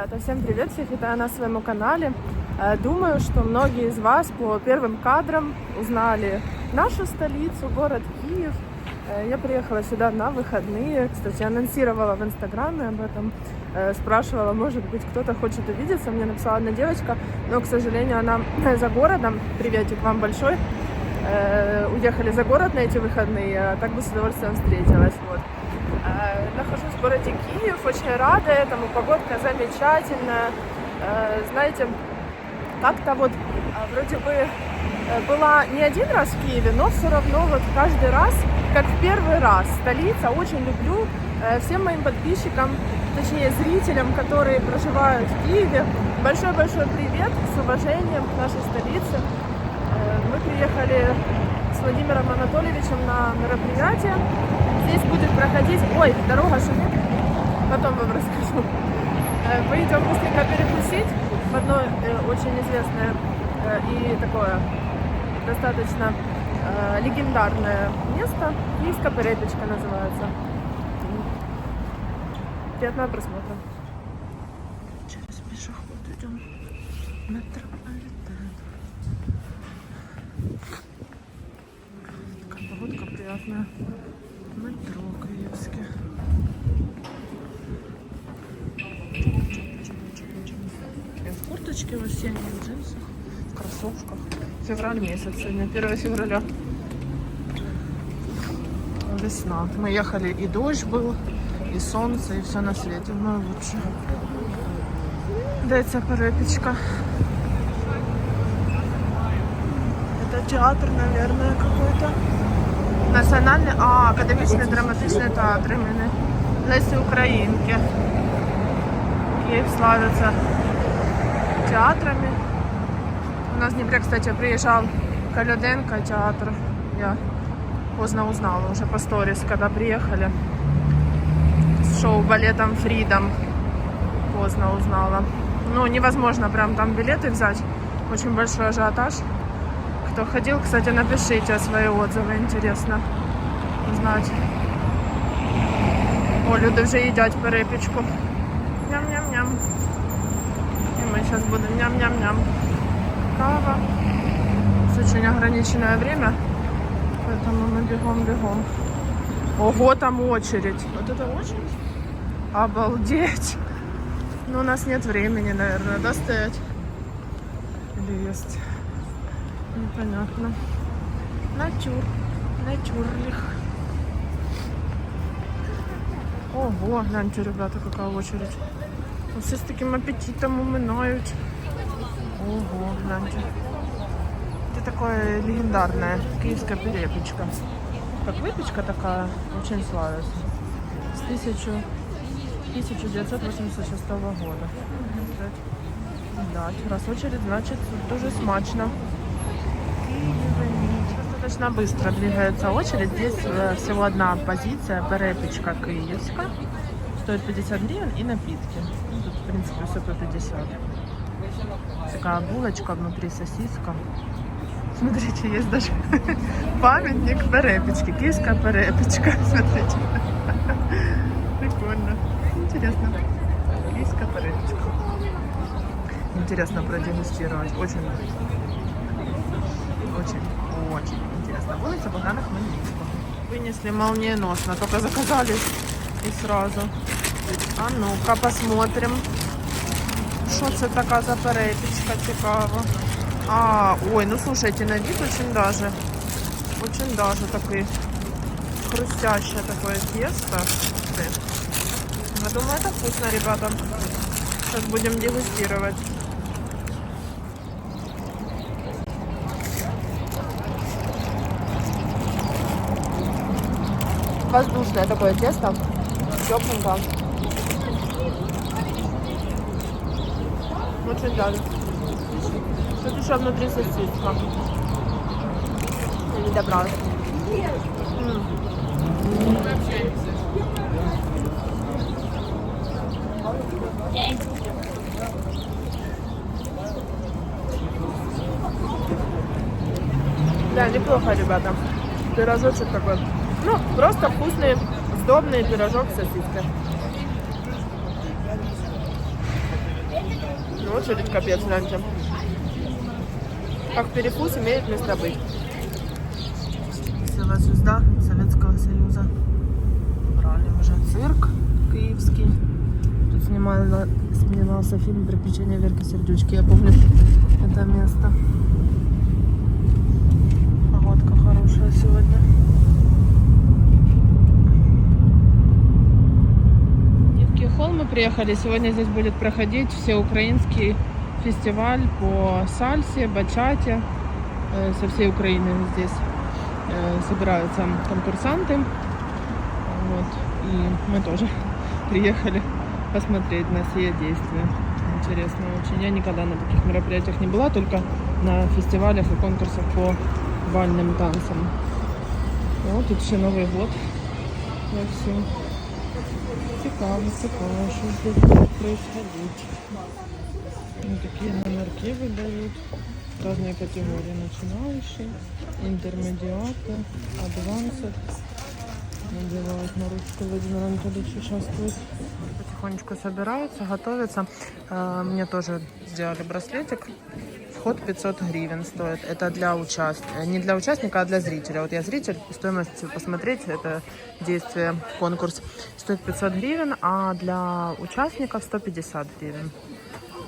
Ребята, всем привет! Всех витаю на своем канале. Э, Думаю, что многие из вас по первым кадрам узнали нашу столицу, город Киев. Э, Я приехала сюда на выходные. Кстати, анонсировала в инстаграме об этом. Э, Спрашивала, может быть, кто-то хочет увидеться. Мне написала одна девочка, но, к сожалению, она за городом. Приветик вам большой. Уехали за город на эти выходные, а так бы с удовольствием встретилась. Вот. Э, Нахожусь в городе Киев, очень рада этому, погодка замечательная. Э, Знаете, как-то вот э, вроде бы э, была не один раз в Киеве, но все равно вот каждый раз, как в первый раз, столица, очень люблю всем моим подписчикам, точнее зрителям, которые проживают в Киеве. Большой-большой привет, с уважением к нашей столице. Мы приехали с Владимиром Анатольевичем на мероприятие. Здесь будет проходить... Ой, дорога шумит. Потом вам расскажу. Э, Мы идем быстренько перекусить в одно э, очень известное э, и такое достаточно легендарное место. Киевская перепечка называется. Приятного просмотра. Через пешеход идем. Метрополитен. месяц сегодня, 1 февраля. Весна. Мы ехали, и дождь был, и солнце, и все на свете. Ну, лучше. Дается перепечка. Это театр, наверное, какой-то. Національний, а, академічний драматичний театр імені Лесі Українки. Київ славиться театрами. У нас в Днепре, кстати, приезжал Каляденко театр. Я поздно узнала уже по сторис, когда приехали. С шоу балетом Фридом поздно узнала. Ну, невозможно прям там билеты взять. Очень большой ажиотаж. Кто ходил, кстати, напишите свои отзывы, интересно узнать. О, люди вже їдять перепічку. Ням-ням-ням. І ми зараз будемо ням-ням-ням. Кава. Очень ограниченное время. Поэтому мы бегом-бегом. Ого, там очередь. Вот это очередь? Обалдеть. Но у нас нет времени, наверное, да, стоять? Или есть? Непонятно. Натюр. Натюрлих. Ого, гляньте, ребята, какая очередь. Ну, Все с таким аппетитом уминают. Ого, гляньте. Это такое легендарная киевская перепечка. Как выпечка такая, очень славится. С 1000 1986 года. Да, раз очередь, значит, дуже смачно. Достаточно быстро двигается очередь. Здесь э, всего одна позиция, перепечка киевская. Стоит 50 гривен и напитки. Тут, в принципе, все по 50. Такая булочка внутри сосиска. Смотрите, есть даже памятник перепечки. Киевская перепечка. Смотрите. Прикольно. Интересно. Киевская перепечка. Интересно продегустировать. Очень очень, очень интересно. Улица Богдана Хмельницкого. Вынесли молниеносно, только заказали и сразу. А ну-ка посмотрим. Що це така за перепічка цікава? А, ой, ну слушайте, на вид очень даже, очень даже такой хрустящее такое тесто. Я думаю, это вкусно, ребята. Сейчас будем дегустировать. Воздушное такое тесто. Тепленько. Очень даже. Тут еще внутри сосиска. Я не добралась. Да, неплохо, ребята. Пирожочек такой. Ну, просто вкусный, сдобный пирожок с сосиской. Ну, очередь капец, гляньте. Как перекус имеет место быть. Села звезда Советского Союза. Брали уже цирк киевский. Тут снимала, снимался фильм «Приключения Верки Сердючки». Я помню это место. Погодка хорошая сегодня. Нивки холл мы приехали. Сегодня здесь будет проходить всеукраинский фестиваль по сальсе, бачате. Э, Со всей Украины здесь э, собираются конкурсанты. Вот. И мы тоже приехали посмотреть на все действия. Интересно очень. Я никогда на таких мероприятиях не была, только на фестивалях и конкурсах по бальным танцам. Вот тут ще Новий год вовсю. Цікаво, цікаво, що будет происходить. Вот такие номерки выдают. Разные категории. Начинающий, интермедиатор, адвансер. Надевают на ручку Владимир Анатольевич участвует. Потихонечку собираются, готовятся. Э, Мне тоже сделали браслетик. Вход 500 гривен стоит. Это для участника. Не для участника, а для зрителя. Вот я зритель, стоимость посмотреть это действие, конкурс стоит 500 гривен, а для участников 150 гривен.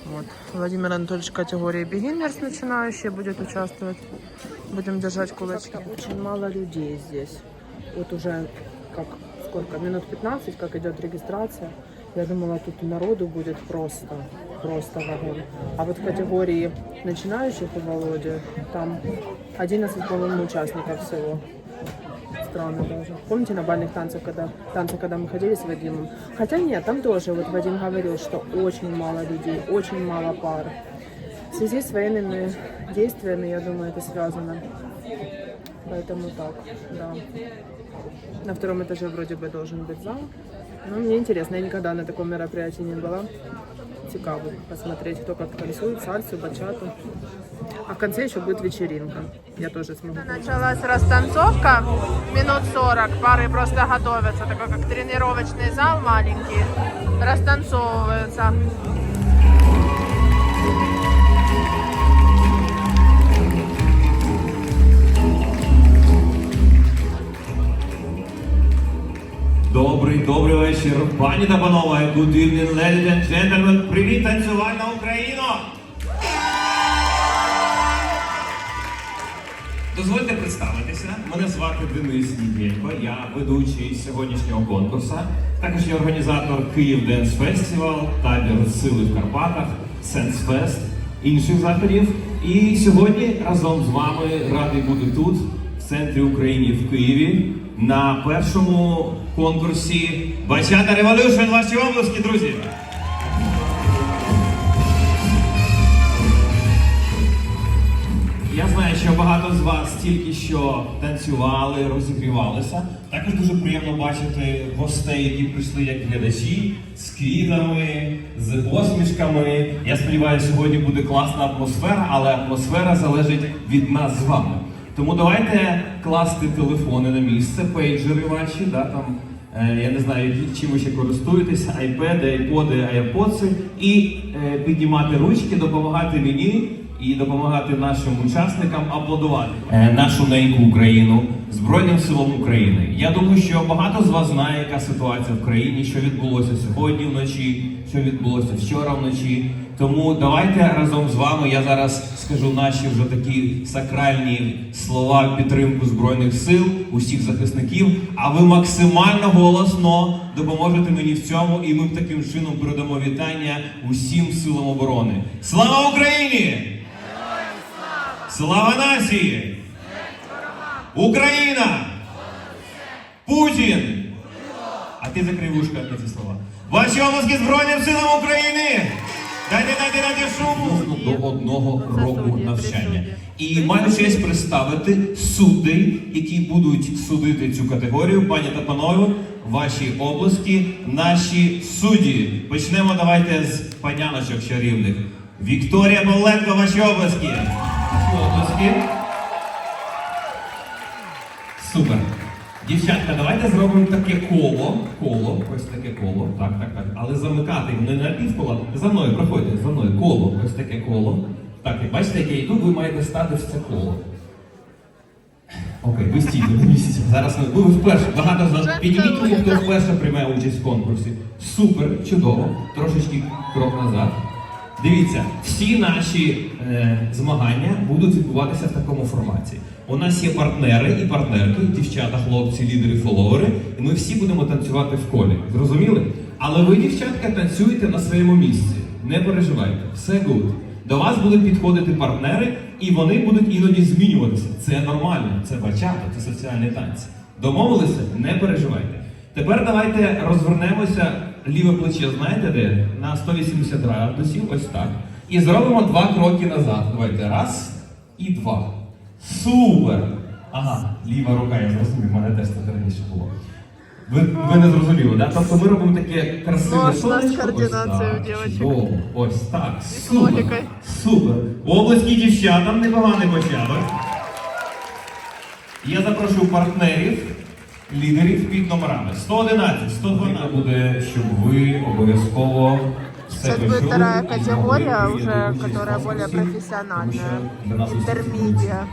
Вот. Владимир Анатольевич категории beginners начинающие будет участвовать. Будем держать кулачки. Очень мало людей здесь. Вот уже как сколько, минут 15, как идет регистрация. Я думала, тут народу будет просто, просто вагон. А вот в категории начинающих у Володи, там 11, по-моему, участников всего. Странно даже. Помните на бальных танцах, когда, танцах, когда мы ходили с Вадимом? Хотя нет, там тоже, вот Вадим говорил, что очень мало людей, очень мало пар. В связи с военными действиями, я думаю, это связано. Поэтому так, да. На втором этаже вроде бы должен быть зал. Ну, мне интересно, я никогда на таком мероприятии не была. Цікаво посмотреть, кто как танцует, сальсу, бачату. А в конце еще будет вечеринка. Я тоже смогу. Началась растанцовка. Минут 40. Пары просто готовятся. Такой как тренировочный зал маленький. Растанцовываются. Добрий, добрий вечір, пані та панове, good evening, ladies and gentlemen. Привіт, танцювальна Україна! Дозвольте представитися. Мене звати Денис Нідєлько, я ведучий сьогоднішнього конкурсу. Також я організатор Київ Денс Фестивал, табір сили в Карпатах, Сенсфест, інших заходів. І сьогодні разом з вами радий бути тут, в центрі України в Києві, на першому конкурсі Бачата Revolution в вашій області, друзі. Я знаю, що багато з вас тільки що танцювали, розігрівалися. Також дуже приємно бачити гостей, які прийшли як глядачі з квітами, з посмішками. Я сподіваюся, сьогодні буде класна атмосфера, але атмосфера залежить від нас з вами. Тому давайте класти телефони на місце, пейджери ваші, да, там, е, я не знаю, чим ви ще користуєтесь, айпеди, айподи, айподси, і е, піднімати ручки, допомагати мені і допомагати нашим учасникам аплодувати е, нашу неньку Україну, Збройним силам України. Я думаю, що багато з вас знає, яка ситуація в країні, що відбулося сьогодні вночі, що відбулося вчора вночі. Тому давайте разом з вами я зараз скажу наші вже такі сакральні слова підтримку збройних сил, усіх захисників. А ви максимально голосно допоможете мені в цьому, і ми таким чином передамо вітання усім силам оборони. Слава Україні! Слава нації! Україна! Путін! А ти закрий вушка на ці слова. Ваші обласки Збройним силам України! Дайте, дайте, дайте шуму! До одного року навчання. І маю честь представити суддей, які будуть судити цю категорію. Пані та панове, ваші обласки, наші судді. Почнемо давайте з паняночок чарівних. Вікторія Павленко, ваші обласки. Ваші. Супер. Дівчатка, давайте зробимо таке коло. Коло, ось таке коло. Так, так, так. Але замикати не на півкола. За мною, проходьте, за мною. Коло, ось таке коло. Так, і бачите, як я йду, ви маєте стати в це коло. Окей, ви стійте, не місяця. Зараз ми. Ви вперше. Багато з вас підніміть руку, хто вперше приймає участь в конкурсі. Супер, чудово. Трошечки крок назад. Дивіться, всі наші е, змагання будуть відбуватися в такому форматі. У нас є партнери і партнерки, дівчата, хлопці, лідери, фоловери, і ми всі будемо танцювати в колі. Зрозуміли? Але ви, дівчатка, танцюєте на своєму місці. Не переживайте, все good. До вас будуть підходити партнери, і вони будуть іноді змінюватися. Це нормально, це бачата, це соціальні танці. Домовилися? Не переживайте. Тепер давайте розвернемося ліве плече, знаєте де? На 180 градусів, ось так. І зробимо два кроки назад. Давайте. Раз і два. Супер! Ага, ліва рука, я зрозумів, мене теж так раніше було. Ви, ви не зрозуміли, да? Тобто ми робимо таке красиве сонечко. ось так, чудово. Ось так. Супер. Супер. Обласки дівчатам непоганий початок. Я запрошую партнерів, лідерів під номерами 111, 112. Це буде, щоб ви обов'язково Це буде вторая категория, уже, которая более професіональна. Інтермідія.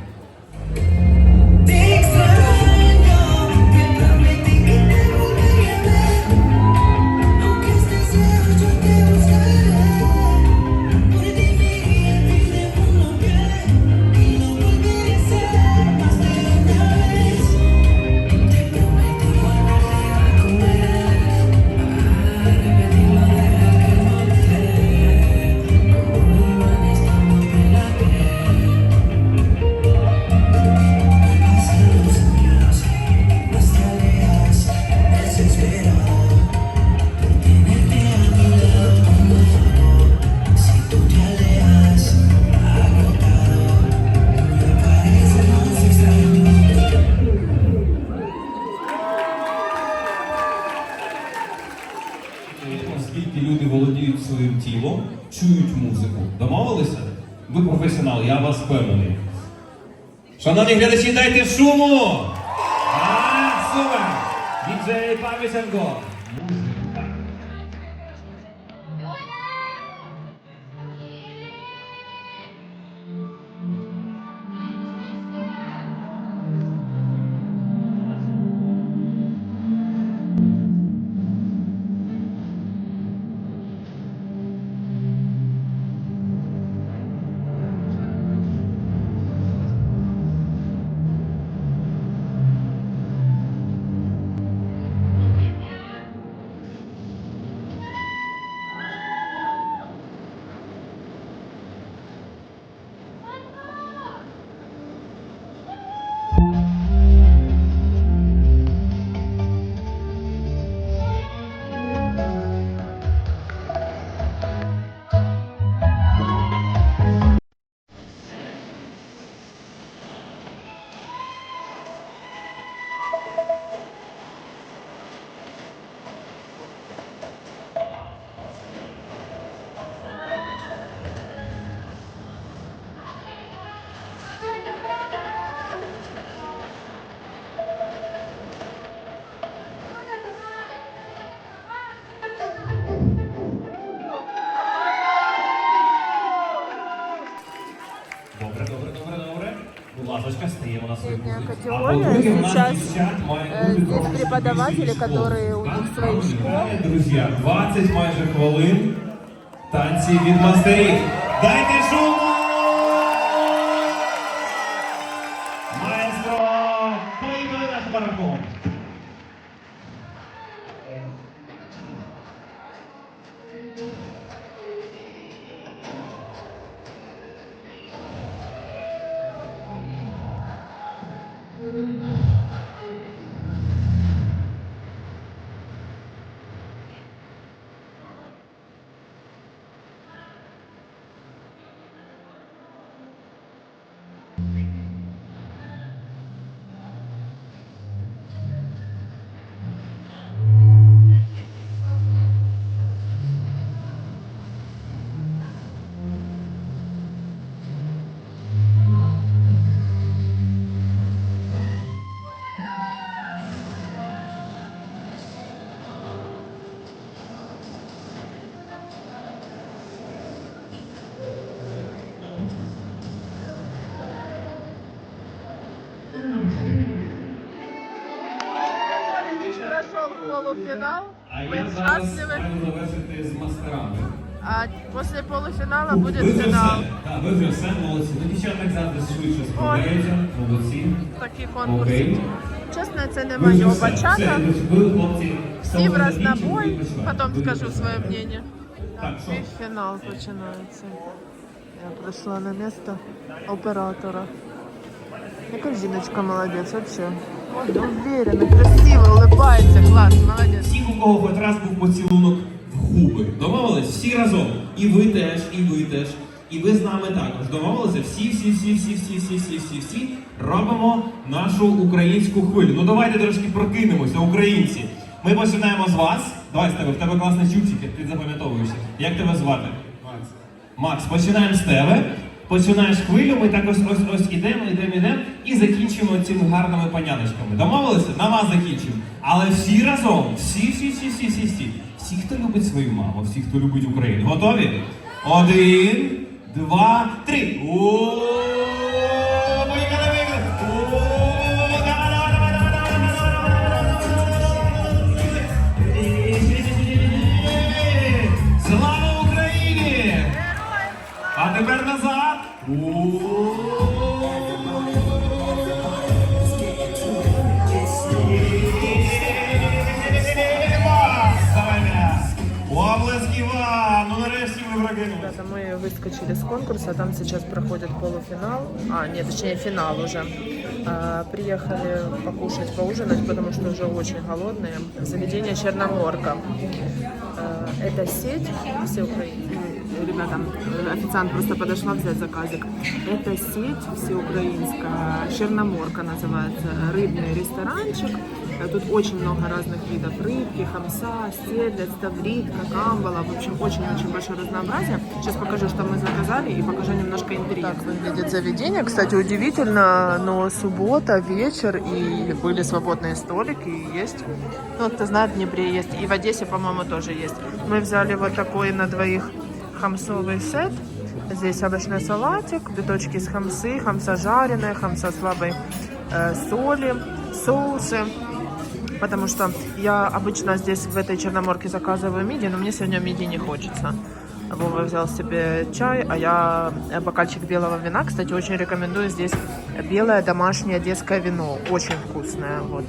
Шановні глядачі, дайте шуму! А, супер! Діджей Павіченко! Средняя позицію. категория. А по-друге, в нас Сейчас, дівчат має э, бути здесь трошечки преподаватели, більшість которые у хлопців. них Так, свои так, школы. виглядає, Друзі, 20 майже хвилин танці від мастерів. Дайте полуфінал. А Ми щасливі. завершити з мастерами. А після полуфіналу буде фінал. Так, ви вже все молодці. Ну, дівчаток завжди швидше справляються. Молодці. Такі конкурси. Чесно, це не моє бачата. Всі в раз на. Потім скажу своє мнення. Так, що? Фінал починається. Я прийшла на місто оператора. Яка жіночка молодець, взагалі. Ой, уверенно, красиво, улыбається, клас, молодець. Всіх, у кого хоч раз був поцілунок в губи. Домовились? Всі разом. І ви теж, і ви теж. І ви з нами також. Домовилися? Всі, всі, всі, всі, всі, всі, всі, всі, всі робимо нашу українську хвилю. Ну давайте трошки прокинемося, українці. Ми починаємо з вас. Давай з тебе, в тебе класний чубчик, ти запам'ятовуєшся. Як тебе звати? Макс. Макс, починаємо з тебе. Починаєш хвилю, ми так ось ось ось ідемо, ідемо, ідемо і закінчимо цими гарними паняночками. Домовилися? На вас закінчимо. Але всі разом, всі, всі, всі, всі, всі, всі. Всі, хто любить свою маму, всі, хто любить Україну. Готові? Один, два, три. О, Ребята, мы выскочили с конкурса, там сейчас проходит полуфинал, а, нет, точнее финал уже. А, приехали покушать, поужинать, потому что уже очень голодные. Заведение Черноморка. А, это сеть все Ребята, официант просто подошла взять заказик. Это сеть всеукраинская, Черноморка называется, рыбный ресторанчик. Э, Тут очень много разных видов рыбки, хамса, селедь, ставритка, камбала. В общем, очень-очень большое разнообразие. Сейчас покажу, что мы заказали и покажу немножко интерьер. Так выглядит заведение. Кстати, удивительно, но суббота, вечер и были свободные столики и есть. Ну, ты знаешь, в Днепре есть. И в Одессе, по-моему, тоже есть. Мы взяли вот такой на двоих хамсовый сет. Здесь овощной салатик, биточки из хамсы, хамса жареная, хамса слабой э, соли, соусы. Потому что я обычно здесь в этой черноморке заказываю миди, но мне сегодня миди не хочется. Вова взял себе чай, а я э, бокальчик белого вина. Кстати, очень рекомендую здесь белое домашнее детское вино. Очень вкусное. Вот.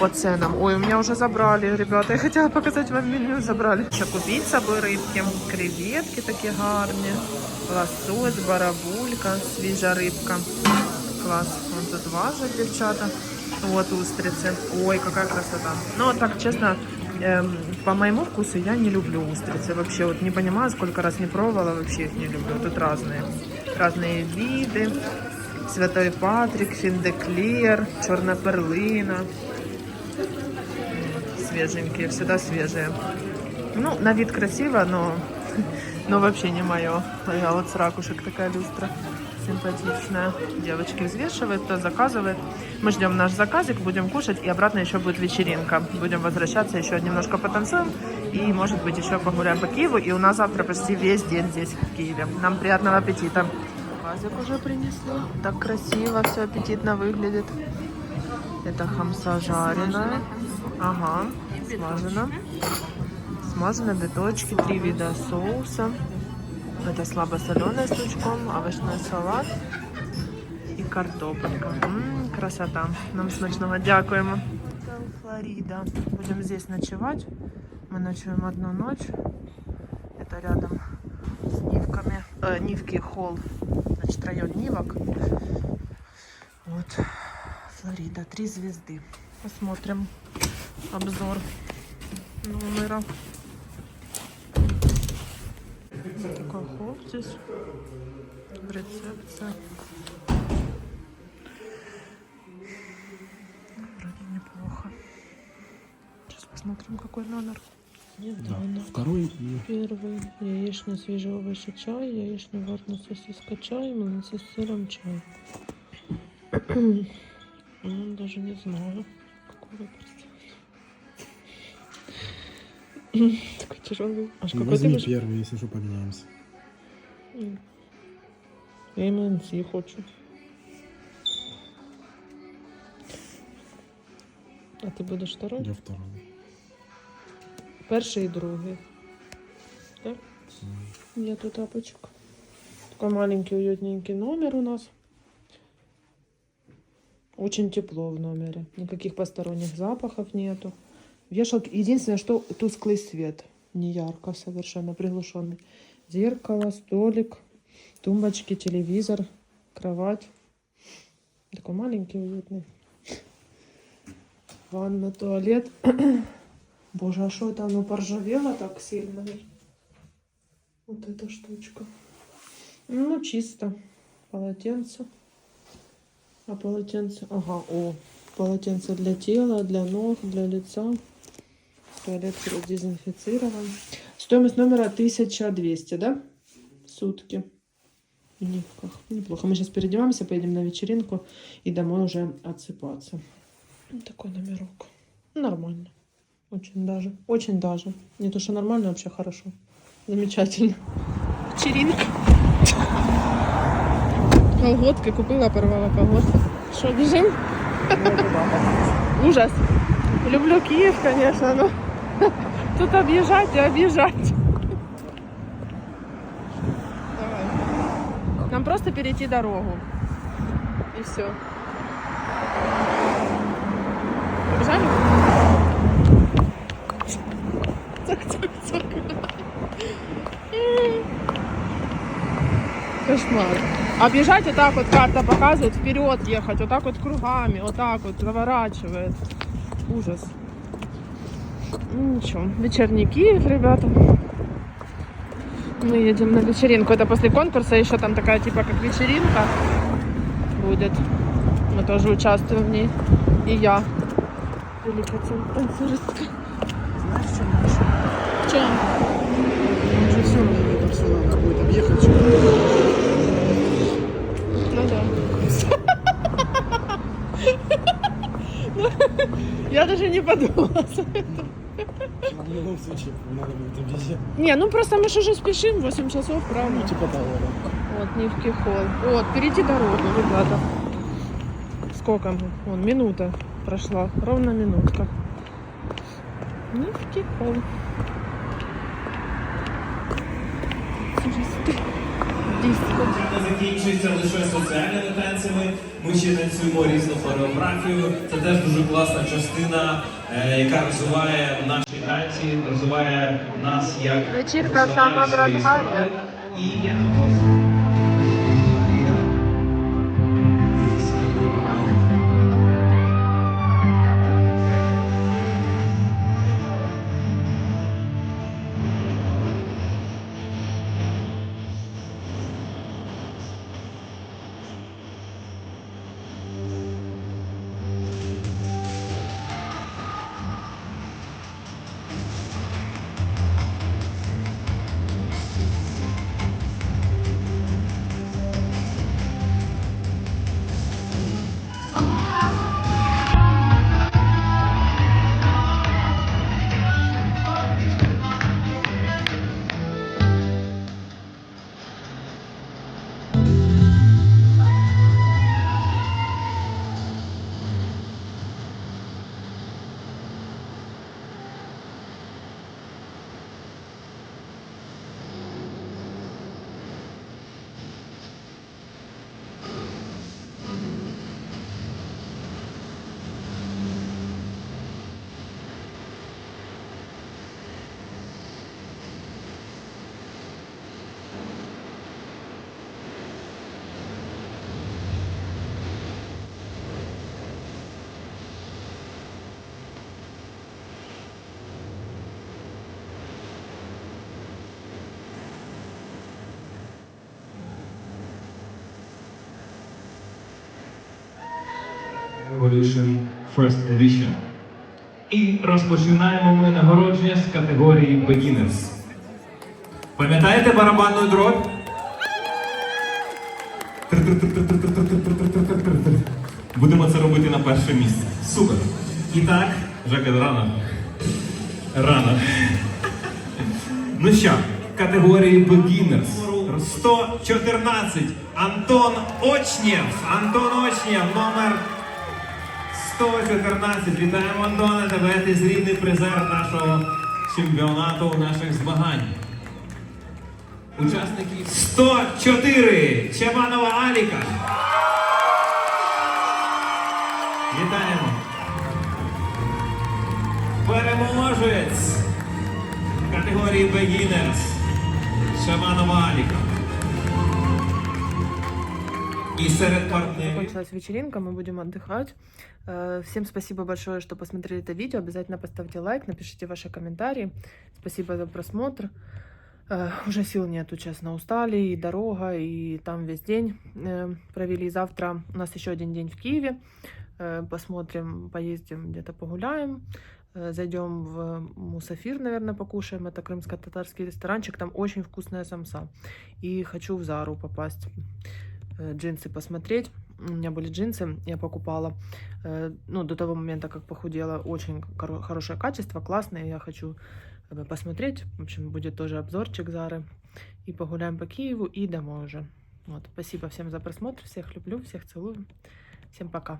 По ценам. Ой, у меня уже забрали, ребята. Я хотела показать вам меню, забрали. Ще купить с собой рыбки. Креветки такие гарні. Лосось, барабулька, свіжа рибка. Класс. Вон тут важат девчата. Вот устрицы. Ой, какая красота. Ну, вот так, честно, эм, по моему вкусу я не люблю устрицы. Вообще, вот не понимаю, сколько раз не пробовала, вообще их не люблю. Тут разные. Разные виды. Святой Патрик, финдеклер, черная перлина. Свеженькие, всегда свежие. Ну, на вид красиво, но, но вообще не мое. А вот с ракушек такая люстра симпатичная. Девочки взвешивают, кто заказывает. Мы ждем наш заказик, будем кушать, и обратно еще будет вечеринка. Будем возвращаться, еще немножко потанцуем, и, может быть, еще погуляем по Киеву. И у нас завтра почти весь день здесь, в Киеве. Нам приятного аппетита. Заказик уже принесли. Так красиво, все аппетитно выглядит. Это хамса жареная. Ага, смажена. Смажены биточки, три вида соуса. Это слабосоленый с лучком, овощной салат и картопелька. М, красота. Нам смачного дякуємо. Флорида. Будем здесь ночевать. Мы ночуем одну ночь. Это рядом с Нивками. Э, Нивки холл. Значит, район Нивок. Вот. Флорида. Три звезды. Посмотрим обзор номера. Такой холл здесь. Рецепция. Вроде неплохо. Сейчас посмотрим, какой номер. Недавно. Второй и Первый яичный свежий овощи чай, яичный ватный сосиска чай, млинцы с сыром чай. Ну, даже не знаю, какой выбор сделать. Такой тяжелый. Аж какой ты возьми будешь? первый, если что, поменяемся. М. Я и млинцы хочу. А ты будешь второй? Я второй. Перший і другий. Так? Нету тапочек. Такой маленький уютненький номер у нас. Очень тепло в номере. Никаких посторонних запахов нету. Вешалки. Единственное, что тусклый свет. Не ярко, совершенно приглушенный. Зеркало, столик, тумбочки, телевизор, кровать. Такой маленький, уютный. Ванна, туалет. Боже, а что это оно поржавело так сильно? Вот эта штучка. Ну, чисто. Полотенце. А полотенце... Ага, о. Полотенце для тела, для ног, для лица. Туалет продезинфицирован. Стоимость номера 1200, да? Сутки. Неплохо. Неплохо. Мы сейчас переодеваемся, поедем на вечеринку и домой уже отсыпаться. Вот такой номерок. Нормально. Очень даже. Очень даже. Не то, что нормально, вообще хорошо. Замечательно. Вечеринка. Колготки купила, порвала колготки. Что, бежим? Ужас. Люблю Киев, конечно, но тут объезжать и объезжать. Давай. Нам просто перейти дорогу. И все. Побежали? Цок-цок-цок. Кошмар. Объезжать вот так вот карта показывает, вперед ехать, вот так вот кругами, вот так вот заворачивает. Ужас. Ну ничего, вечерний Киев, ребята. Мы едем на вечеринку. Это после конкурса еще там такая типа как вечеринка будет. Мы тоже участвуем в ней. И я. Великая танцуристка. Знаешь, что Маша? В чем? Уже все надо будет объехать. что Ну да. Ну, Я даже не подумала. В любом случае надо будет объезжать. Не, ну просто мы же уже спешим, 8 часов, правильно? Ну, типа того, да. Вот, Нивки холл. Вот, перейти дорогу, ребята. Сколько мы? Вон, минута прошла. Ровно минутка. Нивки холл. Диско. не закінчується лише соціальними танцями. Ми ще танцюємо різну хореографію. Це теж дуже класна частина, е, яка розвиває наші танці, розвиває нас як Вечірка справи. І Revolution First Edition. І розпочинаємо ми нагородження з категорії Beginners. Пам'ятаєте барабанну дробь? Будемо це робити на перше місце. Супер. І так, Жека, рано. Рано. Ну що, категорії Beginners. 114. Антон Очнєв. Антон Очнєв, номер 114. Вітаємо, Антона. Тебе ти зрідний призер нашого чемпіонату наших змагань. Учасників 104 Чабанова Аліка. Вітаємо! Переможець категорії Beginners Шаманова Аліка. Серед. Закончилась вечеринка, мы будем отдыхать. Э, Всем спасибо большое, что посмотрели это видео. Обязательно поставьте лайк, напишите ваши комментарии. Спасибо за просмотр. Э, Уже сил нету, честно, устали, и дорога, и там весь день э, провели. Завтра у нас еще один день в Киеве. Посмотрим, поездим, где-то погуляем. Зайдем в Мусафир, наверное, покушаем. Это крымско-татарский ресторанчик. Там очень вкусная самса. И хочу в Зару попасть джинсы посмотреть. У меня были джинсы, я покупала, э, ну, до того момента, как похудела, очень хоро- хорошее качество, классное, я хочу э, посмотреть. В общем, будет тоже обзорчик Зары. И погуляем по Киеву и домой уже. Вот, спасибо всем за просмотр, всех люблю, всех целую. Всем пока.